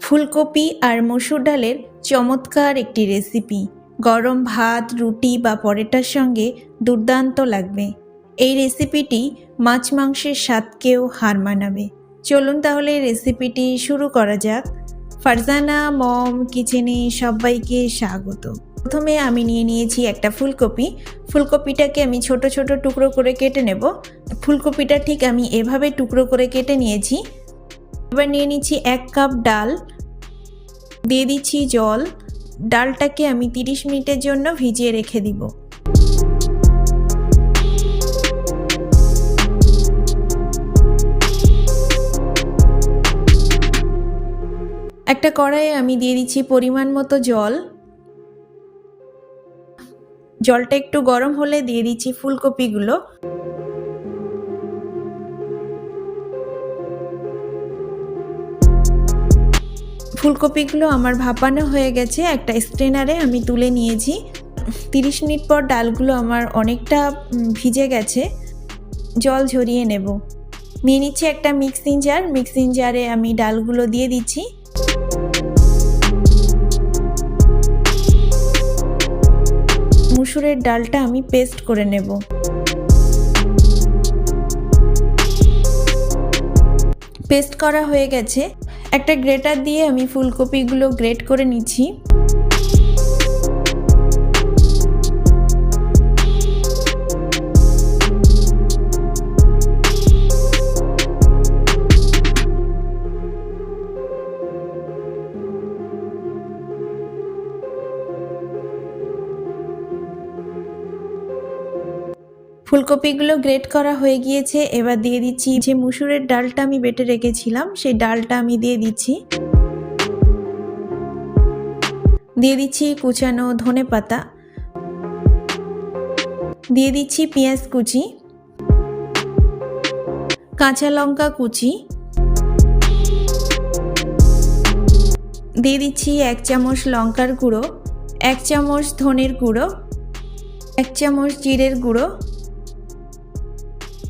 ফুলকপি আর মসুর ডালের চমৎকার একটি রেসিপি। গরম ভাত, রুটি বা পরোটার সঙ্গে দুর্দান্ত লাগবে। এই রেসিপিটি মাছ মাংসের স্বাদকেও হার মানাবে। চলুন তাহলে রেসিপিটি শুরু করা যাক। ফারজানা মম কিচেনে সবাইকে স্বাগত। প্রথমে আমি নিয়ে নিয়েছি একটা ফুলকপি। ফুলকপিটাকে আমি ছোট ছোট টুকরো করে কেটে নেব। ফুলকপিটা ঠিক আমি এভাবে টুকরো করে কেটে নিয়েছি। এবার নিয়ে নিচ্ছি এক কাপ ডাল। দিয়ে দিচ্ছি জল। ডালটাকে আমি 30 মিনিটের জন্য ভিজিয়ে রেখে দিব। একটা কড়াইয়ে আমি দিয়ে দিচ্ছি পরিমাণ মতো জল। জলটা একটু গরম হলে দিয়ে দিচ্ছি ফুলকপিগুলো। ফুলকপিগুলো আমার ভাপানো হয়ে গেছে। একটা স্ট্রেনারে আমি তুলে নিয়েছি। তিরিশ মিনিট পর ডালগুলো আমার অনেকটা ভিজে গেছে। জল ঝরিয়ে নেব। নিয়ে নিচ্ছি একটা মিক্সিং জার। মিক্সিং জারে আমি ডালগুলো দিয়ে দিচ্ছি। মুসুরের ডালটা আমি পেস্ট করে নেব। পেস্ট করা হয়ে গেছে। একটা গ্রেটার দিয়ে আমি ফুলকপিগুলো গ্রেট করে নিচ্ছি। ফুলকপিগুলো গ্রেট করা হয়ে গিয়েছে, এবার দিয়ে দিচ্ছি যে মুসুরের ডালটা আমি বেটে রেখেছিলাম, সেই ডালটা আমি দিয়ে দিচ্ছি। দিয়ে দিচ্ছি কুচানো ধনে পাতা। দিয়ে দিচ্ছি পেঁয়াজ কুচি। কাঁচা লঙ্কা কুচি। দিয়ে দিচ্ছি এক চামচ লঙ্কার গুঁড়ো, এক চামচ ধনের গুঁড়ো, এক চামচ জিরের গুঁড়ো।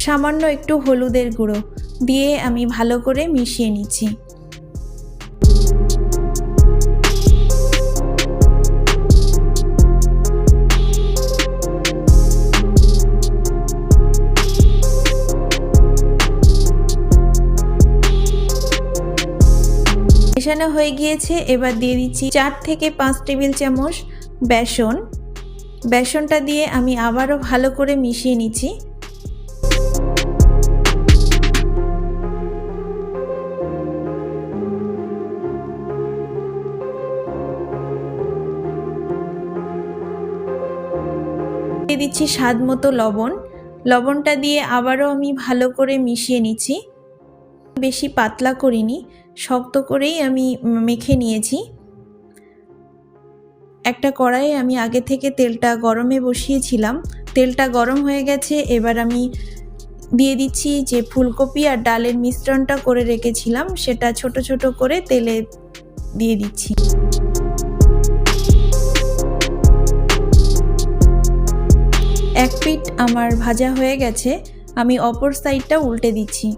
সামান্য একটু হলুদের গুঁড়ো দিয়ে আমি ভালো করে মিশিয়ে নিচ্ছি। মেশানো হয়ে গিয়েছে, এবার দিয়ে দিচ্ছি চার থেকে পাঁচ টেবিল চামচ বেসন। বেসনটা দিয়ে আমি আবারও ভালো করে মিশিয়ে নিচ্ছি। দিয়ে দিচ্ছি স্বাদ মতো লবণ। লবণটা দিয়ে আবারও আমি ভালো করে মিশিয়ে নিচ্ছি। বেশি পাতলা করিনি, শক্ত করেই আমি মেখে নিয়েছি। একটা কড়াইয়ে আমি আগে থেকে তেলটা গরমে বসিয়েছিলাম। তেলটা গরম হয়ে গেছে, এবার আমি দিয়ে দিচ্ছি যে ফুলকপি আর ডালের মিশ্রণটা করে রেখেছিলাম, সেটা ছোট ছোট করে তেলে দিয়ে দিচ্ছি। এক পিঠ আমার ভাজা হয়ে গেছে, আমি অপর সাইডটা উল্টে দিচ্ছি।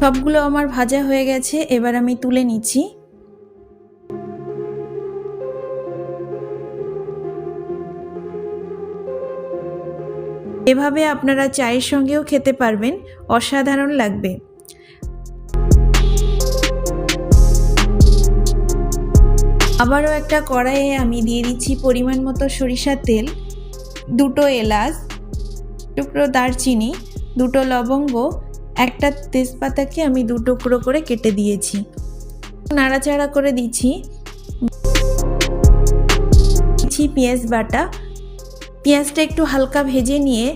সবগুলো আমার ভাজা হয়ে গেছে, এবার আমি তুলে নিচ্ছি। এভাবে আপনারা চায়ের সঙ্গেও খেতে পারবেন, অসাধারণ লাগবে। আবারও একটা কড়াইয়ে আমি দিয়ে দিচ্ছি পরিমাণ মতো সরিষার তেল, দুটো এলাচ, টুকরো দারচিনি, দুটো লবঙ্গ, একটা তেজপাতাকে আমি দু টুকরো করে কেটে দিয়েছি। নাড়াচাড়া করে দিচ্ছি। দিচ্ছি পেঁয়াজ বাটা। পেঁয়াজটা একটু হালকা ভেজে নিয়ে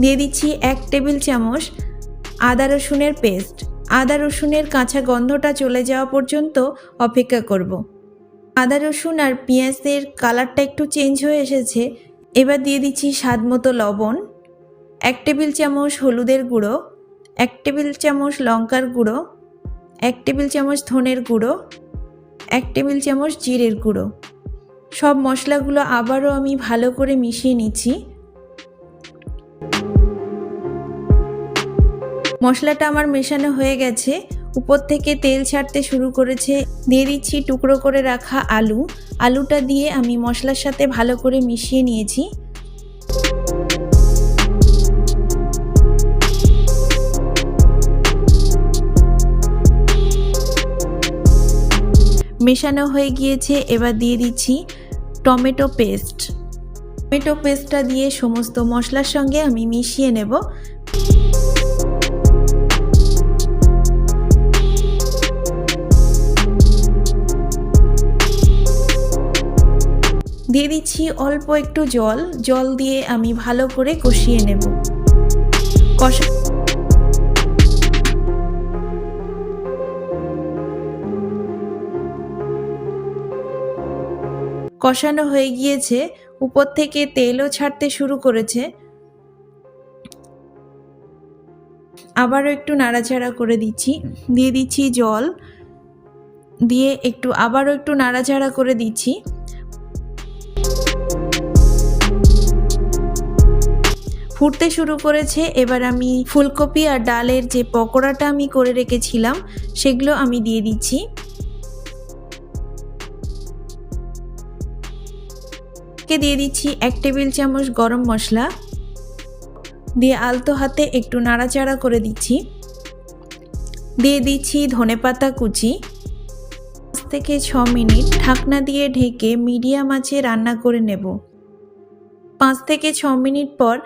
দিয়ে দিচ্ছি এক টেবিল চামচ আদা রসুনের পেস্ট। আদা রসুনের কাঁচা গন্ধটা চলে যাওয়া পর্যন্ত অপেক্ষা করব। আদা রসুন আর পেঁয়াজের কালারটা একটু চেঞ্জ হয়ে এসেছে। এবার দিয়ে দিচ্ছি স্বাদ মতো লবণ। এক টেবিল চামচ হলুদের গুঁড়ো। এক টেবিল চামচ লঙ্কার গুঁড়ো। এক টেবিল চামচ ধনের গুঁড়ো। এক টেবিল চামচ জিরের গুঁড়ো। সব মশলাগুলো আবারও আমি ভালো করে মিশিয়ে নিচ্ছি। মশলাটা আমার মেশানো হয়ে গেছে। উপর থেকে তেল ছাড়তে শুরু করেছে। দিয়ে দিচ্ছি টুকরো করে রাখা আলু। আলুটা দিয়ে আমি মশলার সাথে ভালো করে মিশিয়ে নিয়েছি। মেশানো হয়ে গিয়েছে। এবার দিয়ে দিচ্ছি টমেটো পেস্ট। টমেটো পেস্টটা দিয়ে সমস্ত মশলার সঙ্গে আমি মিশিয়ে নেব। দিয়ে দিচ্ছি অল্প একটু জল। জল দিয়ে আমি ভালো করে কষিয়ে নেব। কষা কষানো হয়ে গিয়েছে। উপর থেকে তেলও ছাড়তে শুরু করেছে। আবারও একটু নাড়াচাড়া করে দিচ্ছি। দিয়ে দিচ্ছি জল। দিয়ে একটু আবারও একটু নাড়াচাড়া করে দিচ্ছি। ফুটতে শুরু করেছে। এবার আমি ফুলকপি আর ডালের যে পকোড়াটা আমি করে রেখেছিলাম, সেগুলো আমি দিয়ে দিচ্ছি। কে দিয়ে দিচ্ছি? এক টেবিল চামচ গরম মশলা। দিয়ে আলতো হাতে একটু নাড়াচাড়া করে দিচ্ছি। দিয়ে দিচ্ছি ধনেপাতা কুচি। পাঁচ থেকে ছ মিনিট ঢাকনা দিয়ে ঢেকে মিডিয়াম আঁচে রান্না করে নেব। পাঁচ থেকে ছ মিনিট পর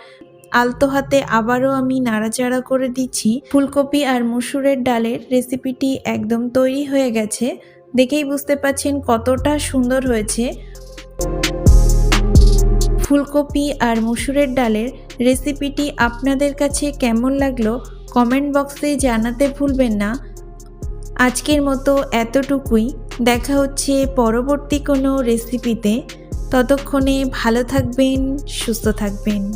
আলতো হাতে আবারও আমি নাড়াচাড়া করে দিচ্ছি। ফুলকপি আর মুসুরের ডালের রেসিপিটি একদম তৈরি হয়ে গেছে। দেখেই বুঝতে পাচ্ছেন কতটা সুন্দর হয়েছে। ফুলকপি আর মুসুরের ডালের রেসিপিটি আপনাদের কাছে কেমন লাগল কমেন্ট বক্সে জানাতে ভুলবেন না। আজকের মতো এতটুকুই। দেখা হচ্ছে পরবর্তী কোনো রেসিপিতে। ততক্ষণে ভালো থাকবেন, সুস্থ থাকবেন।